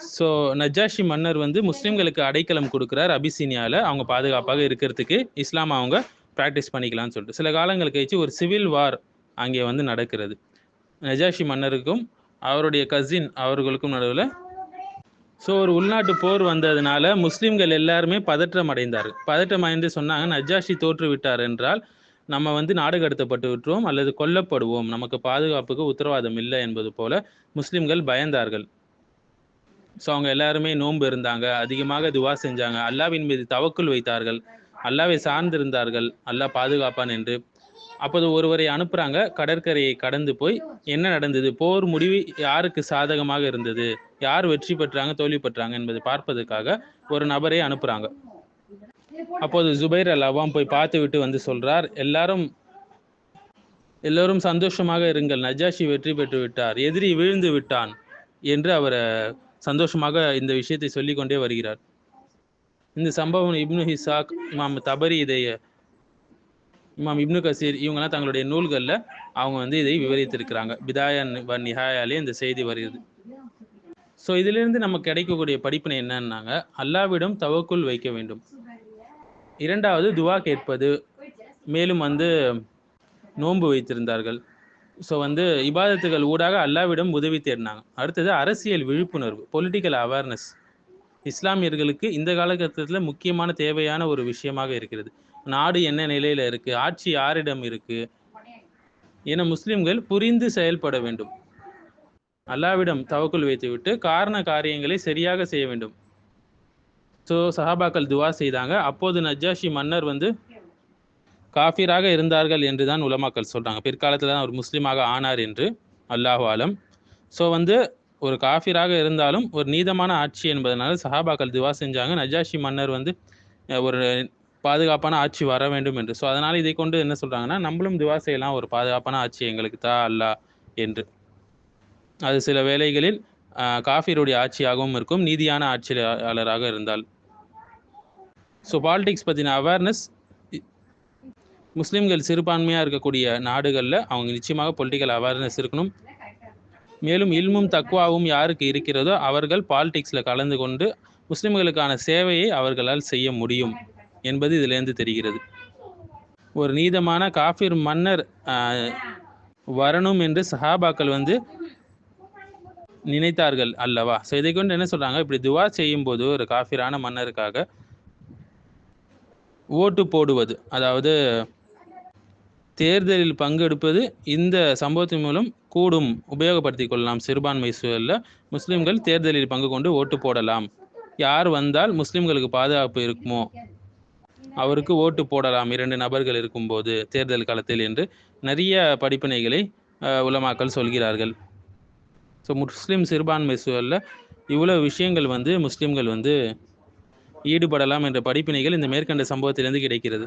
So Najashi மன்னர் வந்து முஸ்லீம்களுக்கு அடைக்கலம் கொடுக்குறார் அபிசீனியாவில் அவங்க பாதுகாப்பாக இருக்கிறதுக்கு இஸ்லாம் அவங்க ப்ராக்டிஸ் பண்ணிக்கலாம்னு சொல்லிட்டு. சில காலங்கள் கழிச்சு ஒரு சிவில் வார் அங்கே வந்து நடக்கிறது. நஜாஷி மன்னருக்கும் அவருடைய கசின் அவர்களுக்கும் நடுவில் ஸோ ஒரு உள்நாட்டு போர் வந்ததுனால முஸ்லீம்கள் எல்லாருமே பதற்றம் அடைந்தார் பதற்றம் அடைந்து சொன்னாங்க நஜாஷி தோற்று விட்டார் என்றால் நம்ம வந்து நாடு கடத்தப்பட்டு விட்டுருவோம் அல்லது கொல்லப்படுவோம். நமக்கு பாதுகாப்புக்கு உத்தரவாதம் இல்லை என்பது போல முஸ்லீம்கள் பயந்தார்கள். ஸோ அவங்க எல்லாருமே நோன்பு இருந்தாங்க. அதிகமாக துவா செஞ்சாங்க. அல்லாவின் மீது தவக்குள் வைத்தார்கள். அல்லாவை சார்ந்திருந்தார்கள். அல்லாஹ் பாதுகாப்பான் என்று. அப்போது ஒருவரை அனுப்புறாங்க. கடற்கரையை கடந்து போய் என்ன நடந்தது? போர் முடிவு யாருக்கு சாதகமாக இருந்தது? யார் வெற்றி பெற்றாங்க தோல்வி பெற்றாங்க என்பதை பார்ப்பதற்காக ஒரு நபரை அனுப்புறாங்க. அப்போது ஜுபைர் அல் அவாம் போய் பார்த்து விட்டு வந்து சொல்றார் எல்லாரும் எல்லோரும் சந்தோஷமாக இருங்கள். நஜாஷி வெற்றி பெற்று விட்டார். எதிரி வீழ்ந்து விட்டான் என்று அவரை சந்தோஷமாக இந்த விஷயத்தை சொல்லிக்கொண்டே வருகிறார். இந்த சம்பவம் இப்னு ஹிசாக் இமாம் தபரி இதை இமாம் இப்னு கசீர் இவங்கெல்லாம் தங்களுடைய நூல்களில் அவங்க வந்து இதை விவரித்திருக்கிறாங்க. பிதாயன் வ நிஹாயாலே இந்த செய்தி வருகிறது. ஸோ இதிலிருந்து நமக்கு கிடைக்கக்கூடிய படிப்பினை என்னன்னாங்க? அல்லாவிடம் தவக்குள் வைக்க வேண்டும். இரண்டாவது துவா கேட்பது. மேலும் வந்து நோன்பு வைத்திருந்தார்கள். ஸோ வந்து இபாதத்துகள் ஊடாக அல்லாவிடம் உதவி தேடினாங்க. அடுத்தது அரசியல் விழிப்புணர்வு பொலிட்டிக்கல் அவேர்னஸ் இஸ்லாமியர்களுக்கு இந்த காலகட்டத்தில் முக்கியமான தேவையான ஒரு விஷயமாக இருக்கிறது. நாடு என்ன நிலையில் இருக்குது ஆட்சி யாரிடம் இருக்குது என முஸ்லிம்கள் புரிந்து செயல்பட வேண்டும். அல்லாவிடம் தவக்குள் வைத்துவிட்டு காரண காரியங்களை சரியாக செய்ய வேண்டும். ஸோ சஹாபாக்கள் துவா செய்தாங்க. அப்போது நஜாஷி மன்னர் வந்து காஃபிராக இருந்தார்கள் என்று தான் உலமாக்கள் சொல்கிறாங்க பிற்காலத்தில் தான் அவர் முஸ்லீமாக ஆனார் என்று அல்லாஹு ஆலம். ஸோ வந்து ஒரு காஃபிராக இருந்தாலும் ஒரு நீதமான ஆட்சி என்பதனால சஹாபாக்கள் துவா செஞ்சாங்க. நஜாஷி மன்னர் வந்து ஒரு பாதுகாப்பான ஆட்சி வர வேண்டும் என்று. ஸோ அதனால் இதை கொண்டு என்ன சொல்கிறாங்கன்னா நம்மளும் துவா செய்யலாம் ஒரு பாதுகாப்பான ஆட்சி எங்களுக்கு தா அல்லாஹ் என்று. அது சில வேளைகளில் காஃபியருடைய ஆட்சியாகவும் இருக்கும் நீதியான ஆட்சியாளராக இருந்தால். ஸோ பாலிடிக்ஸ் பற்றின அவேர்னஸ் முஸ்லீம்கள் சிறுபான்மையாக இருக்கக்கூடிய நாடுகளில் அவங்க நிச்சயமாக பொலிட்டிக்கல் அவேர்னஸ் இருக்கணும். மேலும் இல்மும் தக்குவாவும் யாருக்கு இருக்கிறதோ அவர்கள் பாலிடிக்ஸில் கலந்து கொண்டு முஸ்லிம்களுக்கான சேவையை அவர்களால் செய்ய முடியும் என்பது இதிலேருந்து தெரிகிறது. ஒரு நீதமான காஃபிர் மன்னர் வரணும் என்று சஹாபாக்கள் வந்து நினைத்தார்கள் அல்லவா? ஸோ இதை கொண்டு என்ன சொல்கிறாங்க இப்படி துவா செய்யும்போது ஒரு காஃபிரான மன்னருக்காக ஓட்டு போடுவது அதாவது தேர்தலில் பங்கெடுப்பது இந்த சம்பவத்தின் மூலம் கூடும். உபயோகப்படுத்திக் கொள்ளலாம். சிறுபான்மை சூழலில் முஸ்லிம்கள் தேர்தலில் பங்கு கொண்டு ஓட்டு போடலாம். யார் வந்தால் முஸ்லிம்களுக்கு பாதுகாப்பு இருக்குமோ? அவருக்கு ஓட்டு போடலாம். இரண்டு நபர்கள் இருக்கும்போது தேர்தல் காலத்தில் என்று நிறைய படிப்பினைகளை உலமாக்கல் உலமாக்கள் சொல்கிறார்கள். ஸோ முஸ்லீம் சிறுபான்மை சூழலில் இவ்வளோ விஷயங்கள் வந்து முஸ்லீம்கள் வந்து ஈடுபடலாம் என்ற படிப்பினைகள் இந்த மேற்கண்ட சம்பவத்திலிருந்து கிடைக்கிறது.